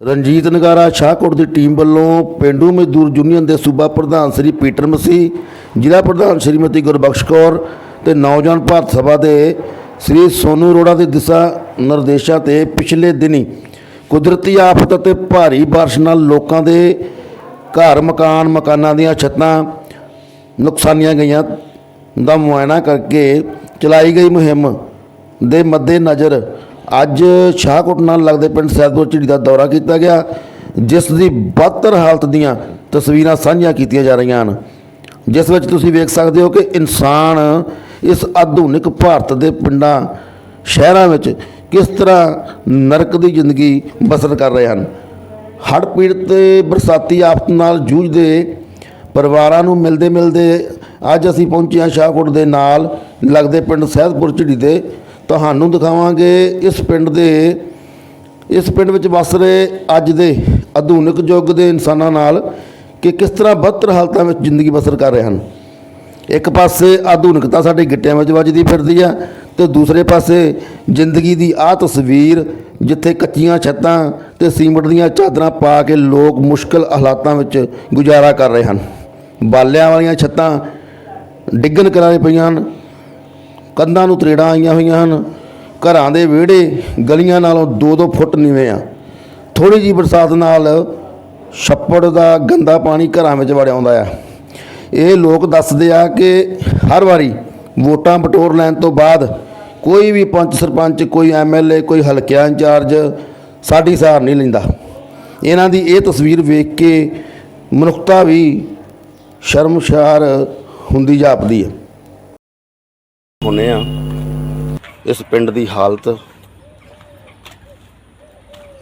ਰਣਜੀਤ ਨਗਾਰਾ ਸ਼ਾਹਕੋਟ ਦੀ ਟੀਮ ਵੱਲੋਂ ਪਿੰਡੂ ਮਜ਼ਦੂਰ ਯੂਨੀਅਨ ਦੇ ਸੂਬਾ ਪ੍ਰਧਾਨ ਸ੍ਰੀ ਪੀਟਰ ਮਸੀਹ, ਜ਼ਿਲ੍ਹਾ ਪ੍ਰਧਾਨ ਸ਼੍ਰੀਮਤੀ ਗੁਰਬਖਸ਼ ਕੌਰ ਤੇ ਨੌਜਵਾਨ ਭਾਰਤ ਸਭਾ ਦੇ ਸ੍ਰੀ ਸੋਨੂ ਅਰੋੜਾ ਦੇ ਦਿਸ਼ਾ ਨਿਰਦੇਸ਼ਾਂ ਤੇ ਪਿਛਲੇ ਦਿਨੀ ਕੁਦਰਤੀ ਆਫਤ ਅਤੇ ਭਾਰੀ ਬਾਰਿਸ਼ ਨਾਲ ਲੋਕਾਂ ਦੇ ਘਰ, ਮਕਾਨ, ਮਕਾਨਾਂ ਦੀਆਂ ਛੱਤਾਂ ਨੁਕਸਾਨੀਆਂ ਗਈਆਂ ਦਾ ਮੁਆਇਨਾ ਕਰਕੇ ਚਲਾਈ ਗਈ ਮੁਹਿੰਮ ਦੇ ਮੱਦੇ ਨਜ਼ਰ ਅੱਜ ਸ਼ਾਹਕੋਟ ਨਾਲ ਲੱਗਦੇ ਪਿੰਡ ਸੈਦਪੁਰ ਝਿੜੀ ਦਾ ਦੌਰਾ ਕੀਤਾ ਗਿਆ, ਜਿਸ ਦੀ ਬਦਤਰ ਹਾਲਤ ਦੀਆਂ ਤਸਵੀਰਾਂ ਸਾਂਝੀਆਂ ਕੀਤੀਆਂ ਜਾ ਰਹੀਆਂ ਹਨ। ਜਿਸ ਵਿੱਚ ਤੁਸੀਂ ਵੇਖ ਸਕਦੇ ਹੋ ਕਿ ਇਨਸਾਨ ਇਸ ਆਧੁਨਿਕ ਭਾਰਤ ਦੇ ਪਿੰਡਾਂ, ਸ਼ਹਿਰਾਂ ਵਿੱਚ ਕਿਸ ਤਰ੍ਹਾਂ ਨਰਕ ਦੀ ਜ਼ਿੰਦਗੀ ਬਸਰ ਕਰ ਰਹੇ ਹਨ। ਹੜ੍ਹ ਪੀੜਤ ਤੇ ਬਰਸਾਤੀ ਆਫਤ ਨਾਲ ਜੂਝਦੇ ਪਰਿਵਾਰਾਂ ਨੂੰ ਮਿਲਦੇ ਮਿਲਦੇ ਅੱਜ ਅਸੀਂ ਪਹੁੰਚੇ ਹਾਂ ਸ਼ਾਹਕੋਟ ਦੇ ਨਾਲ, ਲੱਗਦੇ ਪਿੰਡ ਸਹਿਦਪੁਰ ਝਿੜੀ ਦੇ। ਤੁਹਾਨੂੰ ਦਿਖਾਵਾਂਗੇ ਇਸ ਪਿੰਡ ਦੇ, ਇਸ ਪਿੰਡ ਵਿੱਚ ਵਸ ਰਹੇ ਅੱਜ ਦੇ ਆਧੁਨਿਕ ਯੁੱਗ ਦੇ ਇਨਸਾਨਾਂ ਨਾਲ ਕਿ ਕਿਸ ਤਰ੍ਹਾਂ ਬਦਤਰ ਹਾਲਤਾਂ ਵਿੱਚ ਜ਼ਿੰਦਗੀ ਬਸਰ ਕਰ ਰਹੇ ਹਨ। ਇੱਕ ਪਾਸੇ ਆਧੁਨਿਕਤਾ ਸਾਡੇ ਗਿੱਟਿਆਂ ਵਿੱਚ ਵੱਜਦੀ ਫਿਰਦੀ ਆ ਤੇ ਦੂਸਰੇ ਪਾਸੇ ਜ਼ਿੰਦਗੀ ਦੀ ਆਹ ਤਸਵੀਰ ਜਿੱਥੇ ਕੱਚੀਆਂ ਛੱਤਾਂ ਤੇ ਸੀਮਟ ਦੀਆਂ ਚਾਦਰਾਂ ਪਾ ਕੇ ਲੋਕ ਮੁਸ਼ਕਲ ਹਾਲਾਤਾਂ ਵਿੱਚ ਗੁਜ਼ਾਰਾ ਕਰ ਰਹੇ ਹਨ। ਬਾਲਿਆਂ ਵਾਲੀਆਂ ਛੱਤਾਂ ਡਿੱਗਣ ਕਿਨਾਰੇ ਪਈਆਂ ਹਨ। ਕੰਧਾਂ ਨੂੰ ਤਰੇੜਾਂ ਆਈਆਂ ਹੋਈਆਂ ਹਨ। ਘਰਾਂ ਦੇ ਵਿਹੜੇ ਗਲੀਆਂ ਨਾਲੋਂ 2-2 ਫੁੱਟ ਨੀਵੇਂ ਆ। ਥੋੜੀ ਜੀ ਬਰਸਾਤ ਨਾਲ ਛੱਪੜ ਦਾ ਗੰਦਾ ਪਾਣੀ ਘਰਾਂ ਵਿੱਚ ਵੜ ਆਉਂਦਾ ਆ। ਇਹ ਲੋਕ ਦੱਸਦੇ ਆ ਕਿ ਹਰ ਵਾਰੀ ਵੋਟਾਂ ਬਟੋਰ ਲੈਣ ਤੋਂ ਬਾਅਦ ਕੋਈ ਵੀ ਪੰਚ ਸਰਪੰਚ, ਕੋਈ ਐਮਐਲਏ ਕੋਈ ਹਲਕਿਆ ਇੰਚਾਰਜ ਸਾਡੀ ਸਾਰ ਨਹੀਂ ਲੈਂਦਾ। ਇਹਨਾਂ ਦੀ ਇਹ ਤਸਵੀਰ ਵੇਖ ਕੇ ਮਨੁੱਖਤਾ ਵੀ ਸ਼ਰਮਸ਼ਾਰ ਹੁੰਦੀ ਜਾਪਦੀ ਹੈ। ਹੁਨੇ ਆ ਇਸ ਪਿੰਡ ਦੀ ਹਾਲਤ।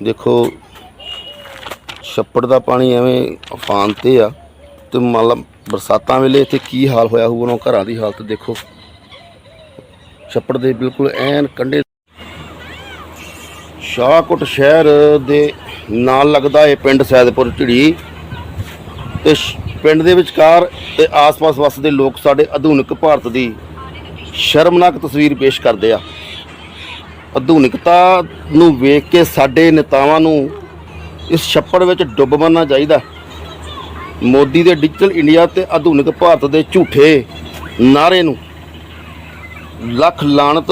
ਦੇਖੋ, ਛੱਪੜ ਦਾ ਪਾਣੀ ਐਵੇਂ ਅਫਾਨ ਤੇ ਆ ਤੇ ਮਤਲਬ ਬਰਸਾਤਾਂ ਵੇਲੇ ਇੱਥੇ ਕੀ ਹਾਲ ਹੋਇਆ ਹੋਊ, ਉਹਨਾਂ ਘਰਾਂ ਦੀ ਹਾਲਤ ਦੇਖੋ। ਛੱਪੜ ਦੇ ਬਿਲਕੁਲ ਐਨ ਕੰਢੇ ਸ਼ਾਹਕੋਟ ਸ਼ਹਿਰ ਦੇ ਨਾਲ ਲੱਗਦਾ ਇਹ ਪਿੰਡ ਸੈਦਪੁਰ ਝਿੜੀ। ਤੇ ਪਿੰਡ ਦੇ ਵਿਚਕਾਰ ਤੇ ਆਸ-ਪਾਸ ਵਸਦੇ ਲੋਕ ਸਾਡੇ ਆਧੁਨਿਕ ਭਾਰਤ ਦੀ ਸ਼ਰਮਨਾਕ ਤਸਵੀਰ ਪੇਸ਼ ਕਰਦੇ ਆ। ਆਧੁਨਿਕਤਾ ਨੂੰ ਵੇਖ ਕੇ ਸਾਡੇ ਨੇਤਾਵਾਂ ਨੂੰ ਇਸ ਛੱਪੜ ਵਿੱਚ ਡੁੱਬ ਮਰਨਾ ਚਾਹੀਦਾ। ਮੋਦੀ ਦੇ ਡਿਜੀਟਲ ਇੰਡੀਆ ਤੇ ਆਧੁਨਿਕ ਭਾਰਤ ਦੇ ਝੂਠੇ ਨਾਰੇ ਨੂੰ ਲੱਖ ਲਾਣਤ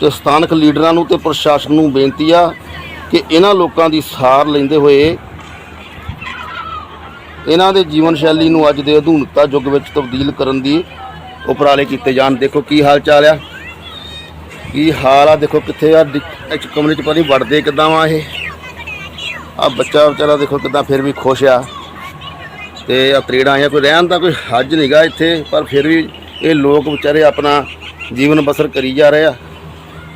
ਤੇ ਸਥਾਨਕ ਲੀਡਰਾਂ ਨੂੰ ਤੇ ਪ੍ਰਸ਼ਾਸਨ ਨੂੰ ਬੇਨਤੀ ਆ ਕਿ ਇਹਨਾਂ ਲੋਕਾਂ ਦੀ ਸਾਰ ਲੈਂਦੇ ਹੋਏ ਇਹਨਾਂ ਦੇ ਜੀਵਨ ਸ਼ੈਲੀ ਨੂੰ ਅੱਜ ਦੇ ਆਧੁਨਿਕਤਾ ਯੁੱਗ ਵਿੱਚ ਤਬਦੀਲ ਕਰਨ ਦੀ ਉਪਰਾਲੇ ਕੀਤੇ ਜਾਣ। ਦੇਖੋ ਕੀ ਹਾਲ ਚਾਲ ਆ। ਕੀ ਹਾਲ ਆ ਦੇਖੋ ਕਿੱਥੇ ਆ। ਇੱਕ ਕਮਰੇ ਚ ਪਤਾ ਨਹੀਂ ਵੜਦੇ ਕਿੱਦਾਂ ਵਾ ਇਹ। ਆ ਬੱਚਾ ਵਿਚਾਰਾ ਦੇਖੋ ਕਿੱਦਾਂ ਫਿਰ ਵੀ ਖੁਸ਼ ਆ। ਤੇ ਆ ਤਰੇੜਾਂ ਆਈਆਂ ਕੋਈ ਰਹਿਣ ਦਾ ਕੋਈ ਹੱਜ ਨਹੀਂਗਾ ਇੱਥੇ ਪਰ ਫਿਰ ਵੀ ਇਹ ਲੋਕ ਵਿਚਾਰੇ ਆਪਣਾ ਜੀਵਨ ਬਸਰ ਕਰੀ ਜਾ ਰਹੇ ਆ।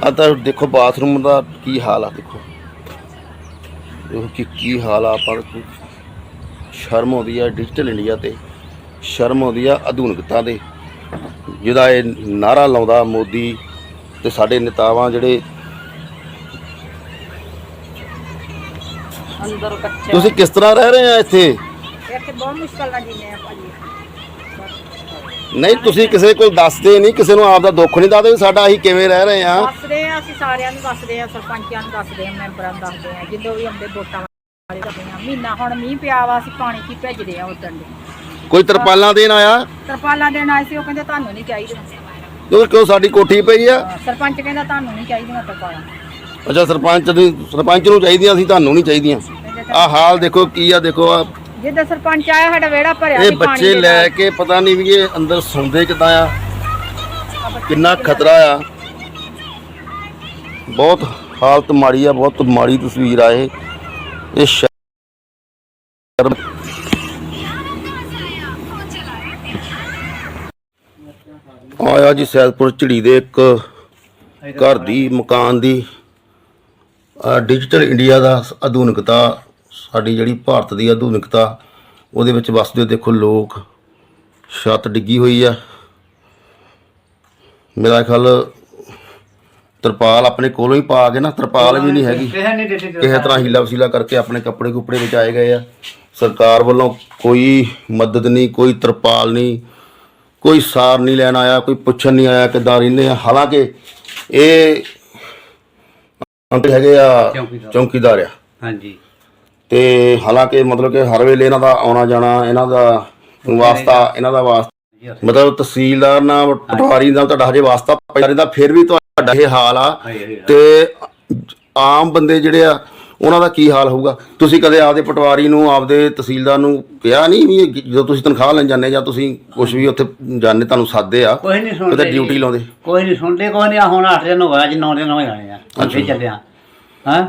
ਆ ਤਾਂ ਦੇਖੋ ਬਾਥਰੂਮ ਦਾ ਕੀ ਹਾਲ ਆ ਦੇਖੋ। ਦੇਖੋ ਕਿ ਕੀ ਹਾਲ ਆ ਪਰ ਸ਼ਰਮ ਆਉਂਦੀ ਆ ਡਿਜੀਟਲ ਇੰਡੀਆ ਤੇ ਸ਼ਰਮ ਆਉਂਦੀ ਆ ਆਧੁਨਿਕਤਾ ਦੇ ਜਿਹਦਾ ਇਹ ਨਾਰਾ ਲਾਉਂਦਾ ਮੋਦੀ ਤੇ ਸਾਡੇ ਨੇਤਾਵਾਂ ਜਿਹੜੇ ਅੰਦਰ ਕੱਚਾ ਤੁਸੀਂ ਕਿਸ ਤਰ੍ਹਾਂ ਰਹਿ ਰਹੇ ਆ ਇੱਥੇ? ਇੱਥੇ ਬਹੁਤ ਮੁਸ਼ਕਲ ਨਾਲ ਜੀਨੇ ਆ ਭਾਜੀ। ਨਹੀਂ ਤੁਸੀਂ ਕਿਸੇ ਕੋਲ ਦੱਸਦੇ ਨਹੀਂ ਕਿਸੇ ਨੂੰ ਆਪਦਾ ਦੁੱਖ ਨਹੀਂ ਦੱਸਦੇ ਵੀ ਸਾਡਾ ਅਸੀਂ ਕਿਵੇਂ ਰਹਿ ਰਹੇ ਆ ਦੱਸਦੇ ਆ ਅਸੀਂ ਸਾਰਿਆਂ ਨੂੰ ਦੱਸਦੇ ਆ ਸਰਪੰਚਾਂ ਨੂੰ ਦੱਸਦੇ ਆ ਮੈਂਬਰਾਂ ਨੂੰ ਦੱਸਦੇ ਆ ਜਿੱਦੋਂ ਵੀ ਆਉਂਦੇ ਵੋਟਾਂ ਵਾਲੇ ਦੱਸਦੇ ਆ। ਮਹੀਨਾ ਹੁਣ ਮੀਂਹ ਪਿਆ ਵਾ ਅਸੀਂ ਪਾਣੀ ਕੀ ਭੇਜਦੇ ਆ ਉਦੋਂ ਦੇ। ਕੋਈ ਤਰਪਾਲਾਂ ਦੇਣ ਆਇਆ? ਤਰਪਾਲਾਂ ਦੇਣ ਆਏ ਸੀ ਉਹ ਕਹਿੰਦੇ ਤੁਹਾਨੂੰ ਨਹੀਂ ਚਾਹੀਦੀਆਂ। ਕਿਉਂ ਕਿਉਂ ਸਾਡੀ ਕੋਠੀ ਪਈ ਆ? ਸਰਪੰਚ ਕਹਿੰਦਾ ਤੁਹਾਨੂੰ ਨਹੀਂ ਚਾਹੀਦੀਆਂ ਤਰਪਾਲਾਂ। ਅੱਛਾ ਸਰਪੰਚ ਦੀ ਸਰਪੰਚ ਨੂੰ ਚਾਹੀਦੀਆਂ ਸੀ ਤੁਹਾਨੂੰ ਨਹੀਂ ਚਾਹੀਦੀਆਂ। ਆ ਹਾਲ ਦੇਖੋ ਕੀ ਆ ਦੇਖੋ ਆ ਜਿੱਦਾਂ ਸਰਪੰਚ ਆਇਆ ਸਾਡਾ ਵਿਹੜਾ ਭਰਿਆ ਇਹ ਸੀ ਪਾਣੀ ਬੱਚੇ ਦੇ ਲੈ ਨਾਲ। ਕੇ ਪਤਾ ਨਹੀਂ ਵੀ ਇਹ ਅੰਦਰ ਸੌਂਦੇ ਕਿੱਦਾਂ ਆ ਕਿੰਨਾ ਖਤਰਾ ਆ ਬਹੁਤ ਹਾਲਤ ਮਾੜੀ ਆ ਬਹੁਤ ਮਾੜੀ ਤਸਵੀਰ ਆ ਇਹ ਇਹ ਸ਼ਰਮ ਆਇਆ ਜੀ ਸੈਦਪੁਰ ਝਿੜੀ ਦੇ ਇੱਕ ਘਰ ਦੀ ਮਕਾਨ ਦੀ ਡਿਜੀਟਲ ਇੰਡੀਆ ਦਾ ਆਧੁਨਿਕਤਾ ਸਾਡੀ ਜਿਹੜੀ ਭਾਰਤ ਦੀ ਆਧੁਨਿਕਤਾ ਉਹਦੇ ਵਿੱਚ ਵਸਦੇ ਦੇਖੋ ਲੋਕ ਛੱਤ ਡਿੱਗੀ ਹੋਈ ਆ। ਮੇਰਾ ਖਿਆਲ ਤਰਪਾਲ ਆਪਣੇ ਕੋਲੋਂ ਹੀ ਪਾ ਕੇ ਨਾ ਤਰਪਾਲ ਵੀ ਨਹੀਂ ਹੈਗੀ। ਕਿਸੇ ਤਰ੍ਹਾਂ ਹੀਲਾ ਵਸੀਲਾ ਕਰਕੇ ਆਪਣੇ ਕੱਪੜੇ ਕੁਪੜੇ ਬਚਾਏ ਗਏ ਆ। ਸਰਕਾਰ ਵੱਲੋਂ ਕੋਈ ਮਦਦ ਨਹੀਂ ਕੋਈ ਤਰਪਾਲ ਨਹੀਂ ਕੋਈ ਸਾਰ ਨਹੀਂ ਲੈਣ ਆਇਆ ਕੋਈ ਪੁੱਛਣ ਨਹੀਂ ਆਇਆ ਕਿੱਦਾਂ ਰਹਿੰਦੇ ਆ। ਹਾਲਾਂਕਿ ਇਹ ਅੰਕਲ ਹੈਗੇ ਆ। ਚੌਕੀਦਾਰ ਆ। ਹਾਂਜੀ। ਤੇ ਹਾਲਾਂਕਿ ਮਤਲਬ ਕਿ ਹਰ ਵੇਲੇ ਇਹਨਾਂ ਦਾ ਆਉਣਾ ਜਾਣਾ ਇਹਨਾਂ ਦਾ ਵਾਸਤਾ ਇਹਨਾਂ ਦਾ ਵਾਸਤਾ ਮਤਲਬ ਤਹਿਸੀਲਦਾਰ ਨਾਲ ਪਟਵਾਰੀ ਨਾਲ ਤੁਹਾਡਾ ਹਜੇ ਵਾਸਤਾ ਪਿਆ ਰਹਿੰਦਾ ਫਿਰ ਵੀ ਤੁਹਾਡਾ ਇਹ ਹਾਲ ਆ। ਤੇ ਆਮ ਬੰਦੇ ਜਿਹੜੇ ਆ ਉਹਨਾਂ ਦਾ ਕੀ ਹਾਲ ਹੋਊਗਾ? ਤੁਸੀਂ ਕਦੇ ਆਪਦੇ ਪਟਵਾਰੀ ਨੂੰ ਆਪਦੇ ਤਹਿਸੀਲਦਾਰ ਨੂੰ ਕਿਹਾ ਨਹੀਂ ਵੀ ਜਦੋਂ ਤੁਸੀਂ ਤਨਖਾਹ ਲੈਣ ਜਾਂਦੇ ਜਾਂ ਤੁਸੀਂ ਕੁਝ ਵੀ ਉੱਥੇ ਜਾਂਦੇ ਤੁਹਾਨੂੰ ਸਾਦੇ ਆ? ਕੋਈ ਨਹੀਂ ਸੁਣਦੇ। ਡਿਊਟੀ ਲਾਉਂਦੇ? ਕੋਈ ਨਹੀਂ ਸੁਣਦੇ ਕੋਈ ਨਹੀਂ ਹੁਣ 8 ਦਿਨ ਹੋਇਆ ਅੱਜ 9 ਦਿਨ ਹੋ ਜਾਣੇ ਆ। ਅੱਛੇ। ਚੱਲਿਆ ਹਾਂ।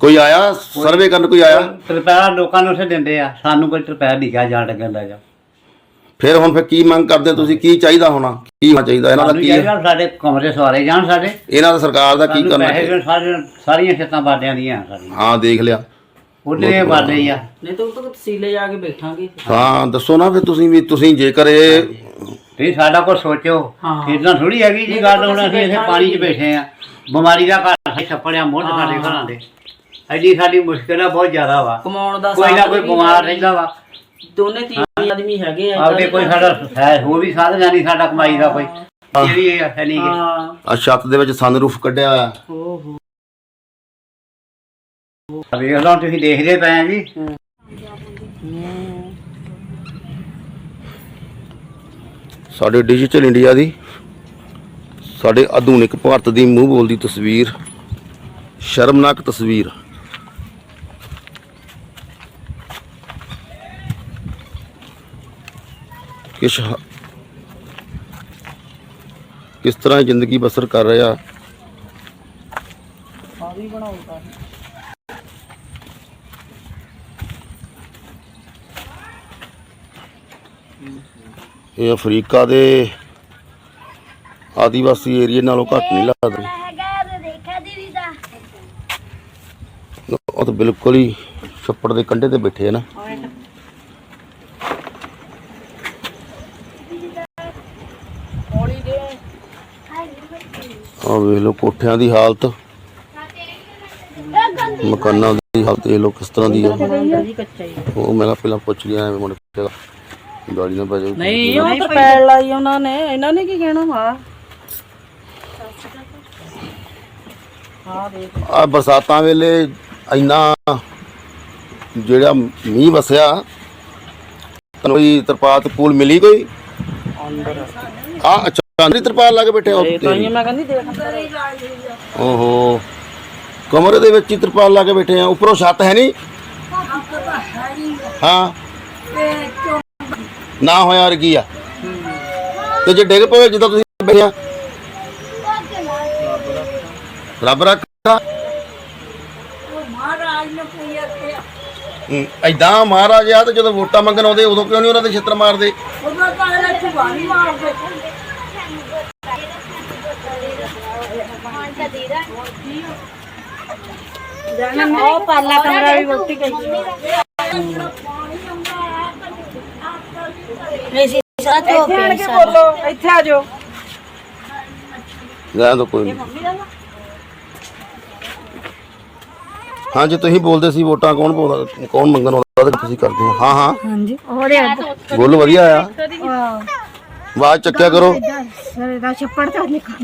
ਕੋਈ ਆਇਆ? ਸਰਵੇ ਕਰਨ ਕੋਈ ਆਇਆ? ਤਰਪੈਰਾ ਲੋਕਾਂ ਨੂੰ ਉੱਥੇ ਦਿੰਦੇ ਆ। ਸਾਨੂੰ ਕੋਈ ਤਰਪੈਰ ਨਹੀਂ ਜਾਣ ਲੱਗਣ ਲੈ ਜਾ ਫਿਰ ਹੁਣ ਫਿਰ ਕੀ ਮੰਗ ਕਰਦੇ ਤੁਸੀਂ? ਕੀ ਚਾਹੀਦਾ ਹੋਣਾ? ਕੀ ਹੋਣਾ ਚਾਹੀਦਾ? ਇਹਨਾਂ ਦਾ ਕੀ ਹੈ? ਚਾਹੀਦਾ ਸਾਡੇ ਕਮਰੇ ਸਵਾਰੇ ਜਾਣ ਸਾਡੇ। ਇਹਨਾਂ ਦਾ ਸਰਕਾਰ ਦਾ ਕੀ ਸਾਨੂੰ ਕਰਨਾ? ਪੈਸੇ ਚਾਹੀਦਾ ਦੇਣ ਸਾਰੇ ਸਾਰੀਆਂ ਖੇਤਾਂ ਬਾਡਿਆਂ ਦੀਆਂ ਸਾਡੀਆਂ। ਹਾਂ ਦੇਖ ਲਿਆ। ਉਹਦੇ ਬਾਡੇ ਹੀ ਆ। ਨਹੀਂ ਤਾਂ ਉਹ ਤਾਂ ਤਸੀਲੇ ਜਾ ਕੇ ਬੈਠਾਂਗੇ। ਹਾਂ ਦੱਸੋ ਨਾ ਫਿਰ ਤੁਸੀਂ ਵੀ ਤੁਸੀਂ ਜੇਕਰ ਇਹ ਤੁਸੀਂ ਸਾਡਾ ਕੁਝ ਸੋਚੋ। ਇਦਾਂ ਥੋੜੀ ਹੈਗੀ ਜੀ ਗੱਲ ਹੁਣ ਅਸੀਂ ਇੱਥੇ ਪਾਣੀ 'ਚ ਬੈਠੇ ਆ। ਬਿਮਾਰੀ ਦਾ ਘਰ ਹੈ ਛੱਪੜਿਆ ਮੁੱਢ ਸਾਡੇ ਘਰਾਂ ਦੇ। ਐਡੀ ਸਾਡੀ ਮੁਸ਼ਕਿਲ ਆ ਬਹੁਤ ਜ਼ਿਆਦਾ ਵਾ। ਕਮਾਉਣ ਦਾ ਕੋਈ ਨਾ ਸਾਧਨ ਕੋਈ ਵੀ ਬਿਮਾਰ ਹੈ। ਰਹਿੰਦਾ ਵਾ। ਦੋਨੇ ਤੀਨ ਆਦਮੀ ਹੈਗੇ ਆ ਆਪਦੇ ਕੋਈ ਸਾਡਾ ਹੈ ਹੋਰ ਵੀ ਸਾਧਨ ਹੈ ਨਹੀਂ ਸਾਡਾ ਕਮਾਈ ਦਾ ਕੋਈ। ਇਹ ਵੀ ਹੈ ਨਹੀਂ ਗੇ। ਹਾਂ। ਆ ਛੱਤ ਦੇ ਵਿੱਚ ਸਨਰੂਫ ਕੱਢਿਆ ਹੋਇਆ। ਓਹੋ। ਵੇਖ ਲਓ ਤੁਸੀਂ ਦੇਖਦੇ ਪਏ ਆ ਜੀ ਸਾਡੇ ਡਿਜੀਟਲ ਇੰਡੀਆ ਦੀ ਸਾਡੇ ਆਧੁਨਿਕ ਭਾਰਤ ਦੀ ਮੂੰਹ ਬੋਲਦੀ ਤਸਵੀਰ। ਸ਼ਰਮਨਾਕ ਤਸਵੀਰ। ਕਿਸ ਕਿਸ ਤਰ੍ਹਾਂ ਜ਼ਿੰਦਗੀ ਬਸਰ ਕਰ ਰਿਹਾ? ਵੀ ਬਣਾਉਂਦਾ ਇਹ ਅਫਰੀਕਾ ਦੇ ਆਦੀਵਾਸੀ ਏਰੀਆ ਨਾਲੋਂ ਘੱਟ ਨਹੀਂ ਲੱਗਦਾ ਹੈਗਾ ਤੇ ਦੇਖਿਆ ਦੀਦੀ ਦਾ ਉਹ ਤਾਂ ਬਿਲਕੁਲ ਹੀ ਛੱਪੜ ਦੇ ਕੰਢੇ ਤੇ ਬੈਠੇ ਆ ਨਾ। ਆ ਵੇਖ ਲਓ ਕੋਠਿਆਂ ਦੀ ਹਾਲਤ ਮਕਾਨਾਂ ਦੀ ਹਾਲਤ ਇਹ ਲੋ ਕਿਸ ਤਰ੍ਹਾਂ ਦੀ ਆ। ਉਹ ਮੈਂ ਕਿਹਾ ਪਹਿਲਾਂ ਪੁੱਛ ਲਿਆ ਐਵੇਂ ਮੁੜ ਕੇ ਗਾੜੀ ਨਾ ਪੈ ਜਾਊ ਨਹੀਂ ਉਹ ਤਾਂ ਪੈੜ ਲਾਈ ਉਹਨਾਂ ਨੇ ਇਹਨਾਂ ਨੇ ਕੀ ਕਹਿਣਾ ਵਾ? ਆ ਬਰਸਾਤਾਂ ਵੇਲੇ ਇੰਨਾ ਜਿਹੜਾ ਮੀਂਹ ਵਸਿਆ ਤੁਹਾਨੂੰ ਕੋਈ ਤਰਪਾਲ ਪੂਲ ਮਿਲੀ ਕੋਈ? ਆ ਅੱਛਾ ਅੰਦਰੀ ਤਰਪਾਲ ਲਾ ਕੇ ਬੈਠੇ ਹੋ? ਇਹ ਤਾਂ ਉੱਤੇ ਹੀ ਮੈਂ ਕਹਿੰਦੀ ਦੇਖ। ਓਹੋ ਕਮਰੇ ਦੇ ਵਿੱਚ ਹੀ ਤਰਪਾਲ ਲਾ ਕੇ ਬੈਠੇ ਆ ਉੱਪਰੋਂ ਛੱਤ ਹੈ ਨਹੀਂ? ਹਾਂ। ਨਾ ਹੋਇਆ ਔਰ ਕੀ ਆ? ਤੇ ਜੇ ਡਿੱਗ ਪਵੇ ਜਿੱਦਾਂ ਤੁਸੀਂ ਬੈਠੇ ਆ। ਰੱਬ ਰੱਖਾ ਏਦਾਂ ਮਹਾਰਾਜ ਆ ਤੇ ਜਦੋਂ ਵੋਟਾਂ ਮੰਗਣ ਆਉਂਦੇ ਉਦੋਂ ਕਿਉਂ ਨਹੀਂ ਉਹਨਾਂ ਦੇ ਛਿੱਤਰ ਮਾਰਦੇ? ਉਹ ਪਾਲਾ ਕਮਰਾ ਵੀ ਵੋਟੀ ਗਈ ਮੇਸੀ ਸਾਰਾ ਤੋਂ ਇੱਥੇ ਆਣ ਕੇ ਬੋਲੋ ਇੱਥੇ ਆ ਜਾਓ। ਰਹਿਣ ਦੋ ਕੋਈ ਨਹੀਂ। ਹਾਂ ਜੀ ਤੁਸੀਂ ਬੋਲਦੇ ਸੀ ਵੋਟਾਂ ਕੌਣ ਪਾਉਂਦਾ ਕੌਣ ਮੰਗਣ ਆਉਂਦਾ ਤੇ ਤੁਸੀਂ ਕਰਦੇ ਹੋ। ਹਾਂ ਹਾਂ। ਹਾਂਜੀ। ਹੋਰੇ ਬੋਲ ਵਧੀਆ ਆ। ਆਵਾਜ਼ ਚੱਕਿਆ ਕਰੋ। ਸਰੇ ਦਾ ਛੱਪੜ ਤੋਂ ਨਿਕਲ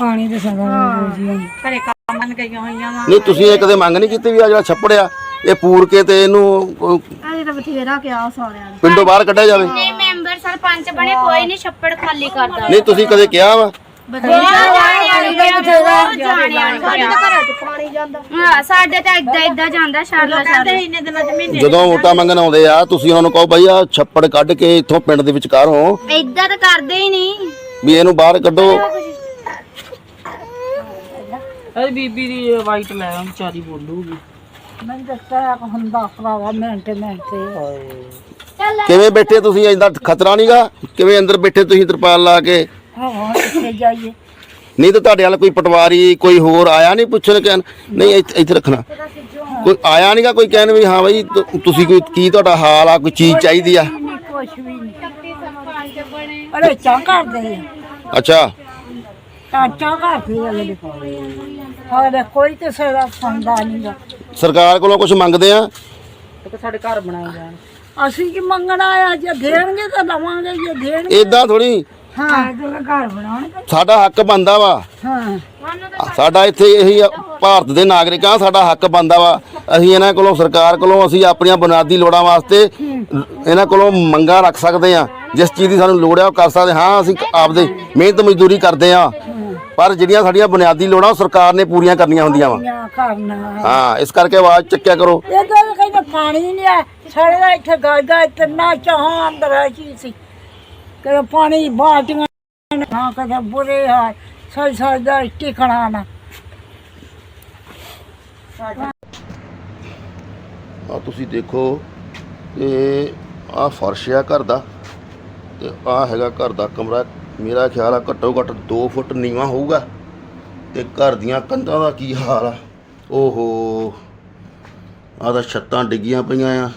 ਪਾਣੀ ਦੇ ਸਦਾ ਜੀ। ਘਰੇ ਕੰਮ ਕਰਨ ਗਈਆਂ ਹੋਈਆਂ ਵਾ। ਨਹੀਂ ਤੁਸੀਂ ਇਹ ਕਦੇ ਮੰਗ ਨਹੀਂ ਕੀਤੀ ਵੀ ਆ ਜਿਹੜਾ ਛੱਪੜਿਆ ਇਹ ਪੂਰ ਕੇ ਤੇ ਇਹਨੂੰ ਕੋਈ ਅਜੇ ਤਾਂ ਬਥੇਰਾ ਕਿਹਾ ਸਾਰਿਆਂ ਨੇ। ਪਿੰਡੋਂ ਬਾਹਰ ਕੱਢਿਆ ਜਾਵੇ? ਨਹੀਂ ਮੈਂਬਰ ਸਰਪੰਚ ਬਣੇ ਕੋਈ ਨਹੀਂ ਛੱਪੜ ਖਾਲੀ ਕਰਦਾ। ਨਹੀਂ ਤੁਸੀਂ ਕਦੇ ਕਿਹਾ ਵਾ। ਬਥੇਰਾ ਜਾਣਿਆ ਸਾਡੇ ਤਾਂ ਘਰਾਂ ਚ ਪਾਣੀ ਜਾਂਦਾ। ਹਾਂ ਸਾਡੇ ਤਾਂ ਇਦਾਂ ਇਦਾਂ ਜਾਂਦਾ ਸ਼ਾਲਾ ਸ਼ਾਲਾ ਇੰਨੇ ਦਿਨਾਂ ਚ ਮਹੀਨੇ ਜਦੋਂ ਵੋਟਾਂ ਮੰਗਣ ਆਉਂਦੇ ਆ ਤੁਸੀਂ ਉਹਨਾਂ ਨੂੰ ਕਹੋ ਬਈ ਆ ਛੱਪੜ ਕੱਢ ਕੇ ਇੱਥੋਂ ਪਿੰਡ ਦੇ ਵਿਚਕਾਰ ਹੋ। ਇਦਾਂ ਤਾਂ ਕਰਦੇ ਹੀ ਨਹੀਂ। ਵੀ ਇਹਨੂੰ ਬਾਹਰ ਕੱਢੋ। ਇਹ ਬੀਬੀ ਦੀ ਵਾਈਟ ਲੈ ਆ ਵਿਚਾਰੀ ਬੋਲੂਗੀ। ਮੈਂ ਦੱਸਿਆ ਹੁੰਦਾ ਭਰਾਵਾ ਮਿੰਟ ਮਿੰਟ ਕਿਵੇਂ ਬੈਠੇ ਤੁਸੀਂ ਇੰਦਾ ਖਤਰਾ ਨਹੀਂਗਾ ਕਿਵੇਂ ਅੰਦਰ ਬੈਠੇ ਤੁਸੀਂ ਤਰਪਾਲ ਲਾ ਕੇ? ਹਾਂ ਕਿੱਥੇ ਜਾਈਏ। ਨਹੀਂ ਤਾਂ ਤੁਹਾਡੇ ਵਾਲਾ ਕੋਈ ਪਟਵਾਰੀ ਕੋਈ ਹੋਰ ਆਇਆ ਨਹੀਂ ਪੁੱਛਣ ਕਹਿਣ? ਨਹੀਂ ਇੱਥੇ ਇੱਥੇ ਰੱਖਣਾ। ਕੋਈ ਆਇਆ ਨਹੀਂਗਾ ਕੋਈ ਕਹਿਣ ਵੀ ਹਾਂ ਬਈ ਤੁ- ਤੁਸੀਂ ਕੋਈ ਕੀ ਤੁਹਾਡਾ ਹਾਲ ਆ ਕੋਈ ਚੀਜ਼ ਚਾਹੀਦੀ ਆ? ਕੁਛ ਵੀ ਨਹੀਂ। ਅਰੇ ਚਾਹ ਕਰਦੇ ਆ। ਅੱਛਾ। ਕੋਈ ਨਹੀਂਗਾ ਸਰਕਾਰ ਕੋਲੋਂ ਕੁਝ ਮੰਗਦੇ ਆ? ਕਿ ਸਾਡੇ ਘਰ ਬਣਾਏ ਜਾਣ। ਅਸੀਂ ਕੀ ਮੰਗਣਾ ਆ? ਜੇ ਦੇਣਗੇ ਤਾਂ ਦਵਾਂਗੇ ਜੇ ਦੇਣਗੇ ਇਦਾਂ ਥੋੜੀ ਹਾਂ। ਤੇ ਘਰ ਬਣਾਉਣਗੇ ਸਾਡਾ ਹੱਕ ਬੰਦਾ ਵਾ। ਹਾਂ। ਸਾਡਾ ਇੱਥੇ ਇਹੀ ਆ, ਭਾਰਤ ਦੇ ਨਾਗਰਿਕਾਂ ਸਾਡਾ ਹੱਕ ਬੰਦਾ ਵਾ। ਅਸੀਂ ਇਹਨਾਂ ਕੋਲੋਂ ਸਰਕਾਰ ਕੋਲੋਂ ਅਸੀਂ ਆਪਣੀਆਂ ਬੁਨਿਆਦੀ ਲੋੜਾਂ ਵਾਸਤੇ ਇਹਨਾਂ ਕੋਲੋਂ ਮੰਗਾਂ ਰੱਖ ਸਕਦੇ ਆ ਜਿਸ ਚੀਜ਼ ਦੀ ਸਾਨੂੰ ਲੋੜ ਆ ਉਹ ਕਰ ਸਕਦੇ ਹਾਂ। ਅਸੀਂ ਆਪਦੇ ਮਿਹਨਤ ਮਜ਼ਦੂਰੀ ਕਰਦੇ ਆ ਪਰ ਜਿਹੜੀਆਂ ਸਾਡੀਆਂ ਬੁਨਿਆਦੀ ਲੋੜਾਂ ਉਹ ਸਰਕਾਰ ਨੇ ਪੂਰੀਆਂ ਕਰਨੀਆਂ ਹੁੰਦੀਆਂ ਵਾ। ਕਰਨਾ। ਹਾਂ ਇਸ ਕਰਕੇ ਆਵਾਜ਼ ਚੱਕਿਆ ਕਰੋ। ਇਧਰ ਕਹਿੰਦੇ ਪਾਣੀ ਨਹੀਂ ਆ ਸਾਡੇ ਦਾ ਇੱਥੇ ਗਾਜਾ ਇਤਨਾ ਚਾਹਾਂ ਅੰਦਰ ਆ ਚੀ ਸੀ। ਕਿ ਪਾਣੀ ਬਾਲਟੀਆਂ ਨਾ ਕਦੇ ਬੁਰੇ ਹਾਲ, ਸਹੀ ਸਹੀ ਦਾ ਟਿਕਣਾ ਨਾ। ਆ ਤੁਸੀਂ ਦੇਖੋ ਇਹ ਆ ਫਰਸ਼ ਆ ਘਰ ਦਾ, ਤੇ ਆ ਹੈਗਾ ਘਰ ਦਾ ਕਮਰਾ। ਮੇਰਾ ਖਿਆਲ ਆ ਘੱਟੋ ਘੱਟ 2 ਫੁੱਟ ਨੀਵਾ ਹੋਊਗਾ। ਤੇ ਘਰ ਦੀਆਂ ਕੰਧਾਂ ਦਾ ਕੀ ਹਾਲ ਆ? ਓਹੋ ਆ ਤਾਂ ਛੱਤਾਂ ਡਿੱਗੀਆਂ ਪਈਆਂ ਆ।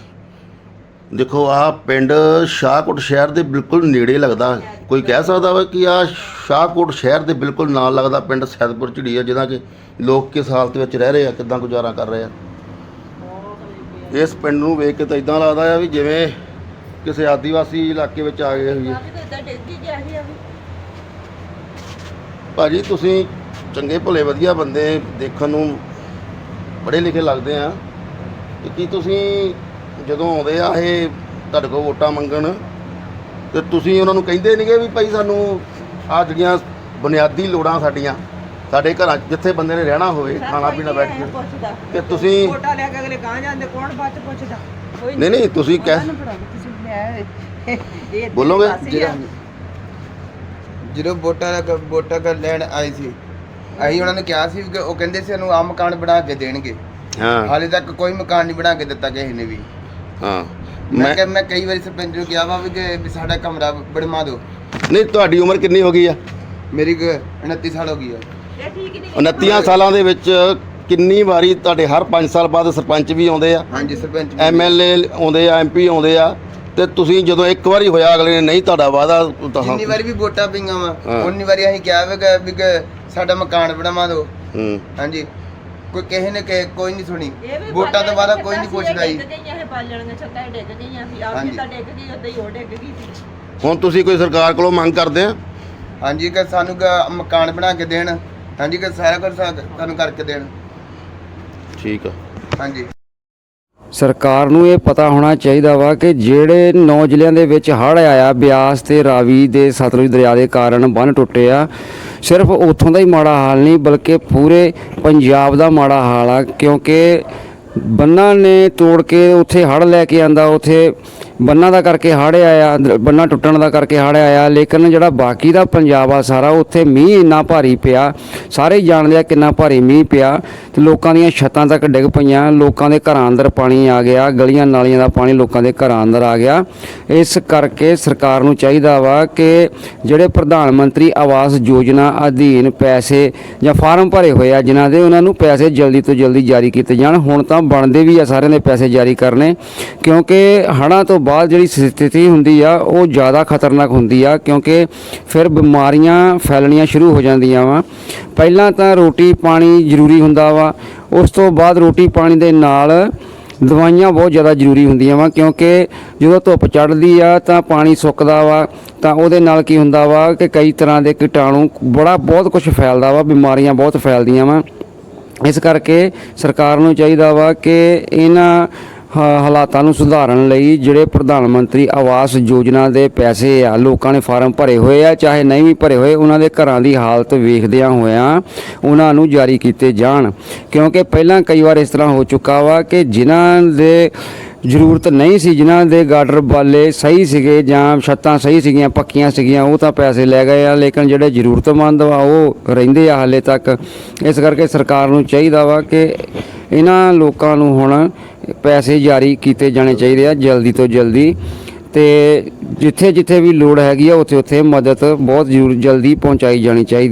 ਦੇਖੋ ਆ ਪਿੰਡ ਸ਼ਾਹਕੋਟ ਸ਼ਹਿਰ ਦੇ ਬਿਲਕੁਲ ਨੇੜੇ ਲੱਗਦਾ। ਕੋਈ ਕਹਿ ਸਕਦਾ ਵਾ ਕਿ ਆ ਸ਼ਾਹਕੋਟ ਸ਼ਹਿਰ ਦੇ ਬਿਲਕੁਲ ਨਾਲ ਲੱਗਦਾ ਪਿੰਡ ਸੈਦਪੁਰ ਝਿੜੀ ਆ ਜਿਹਦਾ ਕਿ ਲੋਕ ਕਿਸ ਹਾਲਤ ਵਿੱਚ ਰਹਿ ਰਹੇ ਆ ਕਿਦਾਂ ਗੁਜ਼ਾਰਾ ਕਰ ਰਹੇ ਆ। ਇਸ ਪਿੰਡ ਨੂੰ ਵੇਖ ਕੇ ਤਾਂ ਇਦਾਂ ਲੱਗਦਾ ਆ ਵੀ ਜਿਵੇਂ ਕਿਸੇ ਆਦੀਵਾਸੀ ਇਲਾਕੇ ਵਿੱਚ ਆ ਗਏ ਹੋਈਏ। ਭਾਜੀ ਤੁਸੀਂ ਚੰਗੇ ਭਲੇ ਵਧੀਆ ਬੰਦੇ ਦੇਖਣ ਨੂੰ ਪੜ੍ਹੇ ਲਿਖੇ ਲੱਗਦੇ ਆ। ਤੇ ਕੀ ਤੁਸੀਂ ਜਦੋਂ ਆਉਂਦੇ ਆ ਇਹ ਤੁਹਾਡੇ ਕੋਲ ਵੋਟਾਂ ਮੰਗਣ ਤੇ ਤੁਸੀਂ ਉਹਨਾਂ ਨੂੰ ਕਹਿੰਦੇ ਨਹੀਂਗੇ ਵੀ ਭਾਈ ਸਾਨੂੰ ਆ ਜਿਹੜੀਆਂ ਬੁਨਿਆਦੀ ਲੋੜਾਂ ਸਾਡੀਆਂ ਸਾਡੇ ਘਰਾਂ 'ਚ ਜਿੱਥੇ ਬੰਦੇ ਨੇ ਰਹਿਣਾ ਹੋਵੇ ਖਾਣਾ ਪੀਣਾ ਬੈਠ ਕੇ। ਤੇ ਤੁਸੀਂ ਵੋਟਾਂ ਲੈ ਕੇ ਅਗਲੇ ਗਾਂ ਜਾਂਦੇ ਕੌਣ ਬਾਅਦ ਚ ਪੁੱਛਦਾ? ਕੋਈ ਨਹੀਂ ਨਹੀਂ ਤੁਸੀਂ ਕਹਿ ਤੁਸੀਂ ਮੈਂ ਇਹ ਬੋਲੋਗੇ? ਜਿਹੜਾ ਜਦੋਂ ਵੋਟਾਂ ਦਾ ਵੋਟਾਂ ਕਰ ਲੈਣ ਆਏ ਸੀ ਅਸੀਂ ਉਹਨਾਂ ਨੂੰ ਕਿਹਾ ਸੀ ਕਿ ਉਹ ਕਹਿੰਦੇ ਸੀ ਸਾਨੂੰ ਆ ਮਕਾਨ ਬਣਾ ਕੇ ਦੇਣਗੇ। ਹਾਂ। ਹਾਲੇ ਤੱਕ ਕੋਈ ਮਕਾਨ ਨਹੀਂ ਬਣਾ ਕੇ ਦਿੱਤਾ ਕਿਸੇ ਨੇ ਵੀ। ਹਾਂ। ਮੈਂ ਮੈਂ ਕਿ ਮੈਂ ਕਈ ਵਾਰੀ ਸਰਪੰਚ ਨੂੰ ਕਿਹਾ ਵਾ ਵੀ ਕਿ ਵੀ ਸਾਡਾ ਕਮਰਾ ਬਣਵਾ ਦਿਓ। ਨਹੀਂ ਤੁਹਾਡੀ ਉਮਰ ਕਿੰਨੀ ਹੋ ਗਈ ਆ? ਮੇਰੀ ਕੁ 29 ਸਾਲ ਹੋ ਗਈ ਆ। 29 ਸਾਲਾਂ ਦੇ ਵਿੱਚ ਕਿੰਨੀ ਵਾਰੀ ਤੁਹਾਡੇ ਹਰ 5 ਸਾਲ ਬਾਅਦ ਸਰਪੰਚ ਵੀ ਆਉਂਦੇ ਆ? ਹਾਂਜੀ ਸਰਪੰਚ ਵੀ- ਐਮਐਲਏ ਆਉਂਦੇ ਆ ਐਮਪੀ ਆਉਂਦੇ ਆ ਤੇ ਤੁਸੀਂ ਜਦੋਂ ਇੱਕ ਵਾਰੀ ਹੋਇਆ ਅਗਲੇ ਨੇ ਨਹੀਂ ਤੁਹਾਡਾ ਵਾਦਾ ਜਿੰਨੀ ਵਾਰੀ ਵੀ ਵੋਟਾਂ ਪਈਆਂ ਵਾ ਹਾਂ। ਉਨੀ ਵਾਰੀ ਅਸੀਂ ਕਿਹਾ ਵਾ ਕਿ ਵੀ ਕਿ ਸਾਡਾ ਮਕਾਨ ਬਣਵਾ ਦਿਓ। ਹੂੰ। ਹਾਂਜੀ। ਕੋਈ ਕਿਸੇ ਨੇ ਕਿ ਕੋਈ ਨਹੀਂ ਸੁਣੀ। ਵੋਟਾਂ ਤੋਂ ਬਾਅਦ ਕੋਈ ਨਹੀਂ ਪੁੱਛਦਾ ਜੀ। ਗਈਆਂ ਇਹ ਬਾਲਣੀਆਂ ਛੱਤਾਂ ਡਿੱਗ ਗਈਆਂ ਸੀ ਆਪ ਹਾਂਜੀ। ਵੀ ਤਾਂ ਡਿੱਗ ਗਈ ਉਦਾਂ ਹੀ ਉਹ ਡਿੱਗ ਗਈ ਸੀ। ਹੁਣ ਤੁਸੀਂ ਕੋਈ ਸਰਕਾਰ ਕੋਲੋਂ ਮੰਗ ਕਰਦੇ ਆ? ਹਾਂਜੀ ਕਿ ਸਾਨੂੰ ਕਿ ਮਕਾਨ ਬਣਾ ਕੇ ਦੇਣ। ਹਾਂਜੀ ਕਿ ਸਾਰਾ ਕੁਝ ਸਾ- ਸਾਨੂੰ ਕਰਕੇ ਦੇਣ। ਠੀਕ ਆ। ਹਾਂਜੀ। ਸਰਕਾਰ ਨੂੰ ਇਹ ਪਤਾ ਹੋਣਾ ਚਾਹੀਦਾ ਵਾ ਕਿ ਜਿਹੜੇ ਨੌ ਜ਼ਿਲ੍ਹਿਆਂ ਦੇ ਵਿੱਚ ਹੜ੍ਹ ਆਇਆ, ਬਿਆਸ ਤੇ ਰਾਵੀ ਦੇ ਸਤਲੁਜ ਦਰਿਆ ਦੇ ਕਾਰਨ ਬੰਨ ਟੁੱਟੇ ਆ, ਸਿਰਫ ਉੱਥੋਂ ਦਾ ਹੀ ਮਾੜਾ ਹਾਲ ਨਹੀਂ, ਬਲਕਿ ਪੂਰੇ ਪੰਜਾਬ ਦਾ ਮਾੜਾ ਹਾਲ ਆ, ਕਿਉਂਕਿ ਬੰਨਾਂ ਨੇ ਤੋੜ ਕੇ ਉੱਥੇ ਹੜ੍ਹ ਲੈ ਕੇ ਆਂਦਾ, ਉੱਥੇ ਬੰਨਾਂ ਦਾ ਕਰਕੇ ਹੜ੍ਹ ਆਇਆ ਬੰਨਾ ਟੁੱਟਣ ਦਾ ਕਰਕੇ ਹੜ੍ਹ ਆਇਆ, ਲੇਕਿਨ ਜਿਹੜਾ ਬਾਕੀ ਦਾ ਪੰਜਾਬ ਆ, ਸਾਰਾ ਉੱਥੇ ਮੀਂਹ ਇੰਨਾ ਭਾਰੀ ਪਿਆ, ਸਾਰੇ ਜਾਣਦੇ ਆ ਕਿੰਨਾ ਭਾਰੀ ਮੀਂਹ ਪਿਆ, ਤੇ ਲੋਕਾਂ ਦੀਆਂ ਛੱਤਾਂ ਤੱਕ ਡਿੱਗ ਪਈਆਂ, ਲੋਕਾਂ ਦੇ ਘਰਾਂ ਅੰਦਰ ਪਾਣੀ ਆ ਗਿਆ, ਗਲੀਆਂ ਨਾਲੀਆਂ ਦਾ ਪਾਣੀ ਲੋਕਾਂ ਦੇ ਘਰਾਂ ਅੰਦਰ ਆ ਗਿਆ। ਇਸ ਕਰਕੇ ਸਰਕਾਰ ਨੂੰ ਚਾਹੀਦਾ ਵਾ ਕਿ ਜਿਹੜੇ ਪ੍ਰਧਾਨ ਮੰਤਰੀ ਆਵਾਸ ਯੋਜਨਾ ਅਧੀਨ ਪੈਸੇ ਜਾਂ ਫਾਰਮ ਭਰੇ ਹੋਏ ਆ, ਜਿਨ੍ਹਾਂ ਦੇ ਉਹਨਾਂ ਨੂੰ ਪੈਸੇ ਜਲਦੀ ਤੋਂ ਜਲਦੀ ਜਾਰੀ ਕੀਤੇ ਜਾਣ, ਹੁਣ ਤਾਂ ਬਣਦੇ ਵੀ ਆ, ਸਾਰਿਆਂ ਦੇ ਪੈਸੇ ਜਾਰੀ ਕਰਨੇ, ਕਿਉਂਕਿ ਹੜ੍ਹਾਂ ਤੋਂ ਬਾਅਦ ਜਿਹੜੀ ਸਥਿਤੀ ਹੁੰਦੀ ਆ, ਉਹ ਜ਼ਿਆਦਾ ਖਤਰਨਾਕ ਹੁੰਦੀ ਆ, ਕਿਉਂਕਿ ਫਿਰ ਬਿਮਾਰੀਆਂ ਫੈਲਣੀਆਂ ਸ਼ੁਰੂ ਹੋ ਜਾਂਦੀਆਂ ਵਾ। ਪਹਿਲਾਂ ਤਾਂ ਰੋਟੀ ਪਾਣੀ ਜ਼ਰੂਰੀ ਹੁੰਦਾ ਵਾ, ਉਸ ਤੋਂ ਬਾਅਦ ਰੋਟੀ ਪਾਣੀ ਦੇ ਨਾਲ ਦਵਾਈਆਂ ਬਹੁਤ ਜ਼ਿਆਦਾ ਜ਼ਰੂਰੀ ਹੁੰਦੀਆਂ ਵਾ, ਕਿਉਂਕਿ ਜਦੋਂ ਧੁੱਪ ਚੜ੍ਹਦੀ ਆ, ਤਾਂ ਪਾਣੀ ਸੁੱਕਦਾ ਵਾ, ਤਾਂ ਉਹਦੇ ਨਾਲ ਕੀ ਹੁੰਦਾ ਵਾ ਕਿ ਕਈ ਤਰ੍ਹਾਂ ਦੇ ਕੀਟਾਣੂ ਬੜਾ ਬਹੁਤ ਕੁਝ ਫੈਲਦਾ ਵਾ, ਬਿਮਾਰੀਆਂ ਬਹੁਤ ਫੈਲਦੀਆਂ ਵਾ। ਇਸ ਕਰਕੇ ਸਰਕਾਰ ਨੂੰ ਚਾਹੀਦਾ ਵਾ ਕਿ ਇਹਨਾਂ ਹਾਲਾਤਾਂ ਨੂੰ ਸੁਧਾਰਨ ਲਈ ਜਿਹੜੇ ਪ੍ਰਧਾਨ ਮੰਤਰੀ ਆਵਾਸ ਯੋਜਨਾ ਦੇ ਪੈਸੇ ਆ, ਲੋਕਾਂ ਨੇ ਫਾਰਮ ਭਰੇ ਹੋਏ ਆ, ਚਾਹੇ ਨਹੀਂ ਵੀ ਭਰੇ ਹੋਏ, ਉਹਨਾਂ ਦੇ ਘਰਾਂ ਦੀ ਹਾਲਤ ਵੇਖਦਿਆਂ ਹੋਇਆਂ ਉਹਨਾਂ ਨੂੰ ਜਾਰੀ ਕੀਤੇ ਜਾਣ। ਕਿਉਂਕਿ ਪਹਿਲਾਂ ਕਈ ਵਾਰ ਇਸ ਤਰ੍ਹਾਂ ਹੋ ਚੁੱਕਾ ਵਾ ਕਿ ਜਿਨ੍ਹਾਂ ਦੇ ਜ਼ਰੂਰਤ ਨਹੀਂ ਸੀ, ਜਿਨ੍ਹਾਂ ਦੇ ਗਾਰਡਰ ਬਾਲੇ ਸਹੀ ਸੀਗੇ ਜਾਂ ਛੱਤਾਂ ਸਹੀ ਸੀਗੀਆਂ, ਪੱਕੀਆਂ ਸੀਗੀਆਂ, ਉਹ ਤਾਂ ਪੈਸੇ ਲੈ ਗਏ ਆ, ਲੇਕਿਨ ਜਿਹੜੇ ਜ਼ਰੂਰਤਮੰਦ ਵਾ, ਉਹ ਰਹਿੰਦੇ ਆ ਹਾਲੇ ਤੱਕ। ਇਸ ਕਰਕੇ ਸਰਕਾਰ ਨੂੰ ਚਾਹੀਦਾ ਵਾ ਕਿ ਇਹਨਾਂ ਲੋਕਾਂ ਨੂੰ ਹੁਣ ਪੈਸੇ ਜਾਰੀ ਕੀਤੇ ਜਾਣੇ ਚਾਹੀਦੇ ਆ ਜਲਦੀ ਤੋਂ ਜਲਦੀ। ਤੇ ਜਿੱਥੇ ਜਿੱਥੇ ਵੀ ਲੋੜ ਹੈਗੀ ਆ ਉੱਥੇ ਉੱਥੇ ਮਦਦ ਬਹੁਤ ਜ਼ਰੂਰ ਜਲਦੀ ਪਹੁੰਚਾਈ ਜਾਣੀ ਚਾਹੀਦੀ।